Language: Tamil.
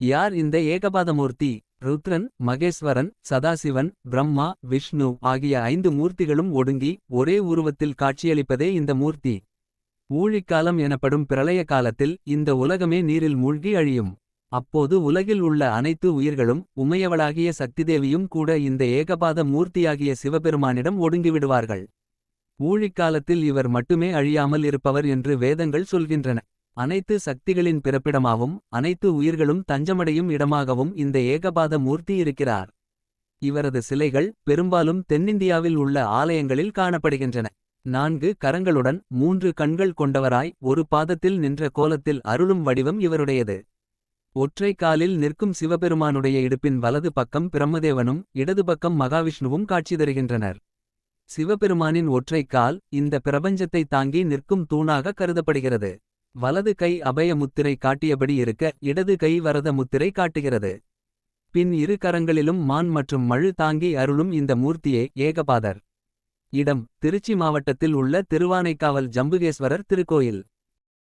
யார் இந்த ஏகபாதமூர்த்தி? ருத்ரன் மகேஸ்வரன் சதாசிவன் பிரம்மா விஷ்ணு ஆகிய ஐந்து மூர்த்திகளும் ஒடுங்கி ஒரே உருவத்தில் காட்சியளிப்பதே இந்த மூர்த்தி. ஊழிக்காலம் எனப்படும் பிரளய காலத்தில் இந்த உலகமே நீரில் மூழ்கி அழியும். அப்போது உலகில் உள்ள அனைத்து உயிர்களும் உமையவளாகிய சக்திதேவியும் கூட இந்த ஏகபாத மூர்த்தியாகிய சிவபெருமானிடம் ஒடுங்கிவிடுவார்கள். ஊழிக்காலத்தில் இவர் மட்டுமே அழியாமல் இருப்பவர் என்று வேதங்கள் சொல்கின்றன. அனைத்து சக்திகளின் பிறப்பிடமாகவும் அனைத்து உயிர்களும் தஞ்சமடையும் இடமாகவும் இந்த ஏகபாத மூர்த்தி இருக்கிறார். இவரது சிலைகள் பெரும்பாலும் தென்னிந்தியாவில் உள்ள ஆலயங்களில் காணப்படுகின்றன. நான்கு கரங்களுடன் மூன்று கண்கள் கொண்டவராய் ஒரு பாதத்தில் நின்ற கோலத்தில் அருளும் வடிவம் இவருடையது. ஒற்றை காலில் நிற்கும் சிவபெருமானுடைய இடுப்பின் வலது பக்கம் பிரம்மதேவனும் இடது பக்கம் மகாவிஷ்ணுவும் காட்சி தருகின்றனர். சிவபெருமானின் ஒற்றை கால் இந்த பிரபஞ்சத்தை தாங்கி நிற்கும் தூணாக கருதப்படுகிறது. வலது கை அபய முத்திரை காட்டியபடி இருக்க இடது கை வரத முத்திரை காட்டுகிறது. பின் இரு கரங்களிலும் மான் மற்றும் மழு தாங்கி அருளும் இந்த மூர்த்தியே ஏகபாதர். இடம் திருச்சி மாவட்டத்தில் உள்ள திருவானைக்காவல் ஜம்புகேஸ்வரர் திருக்கோயில்.